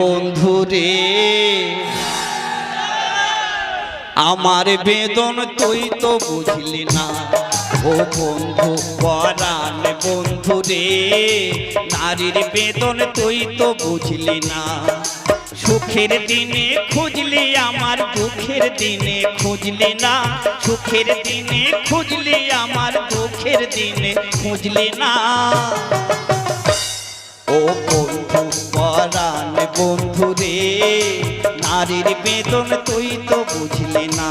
বন্ধুরে আমার বেদন তুই তো বুঝলি না। ও বন্ধু, পরাণ বন্ধু রে। নারীর বেদন তুই তো বুঝলি না। সুখের দিনে খুঁজলি, আমার দুঃখের দিনে খুঁজলি না। সুখের দিনে খুঁজলি, আমার দুঃখের দিনে খুঁজলি না। ও নারীর বেদন তুই তো বুঝলি না।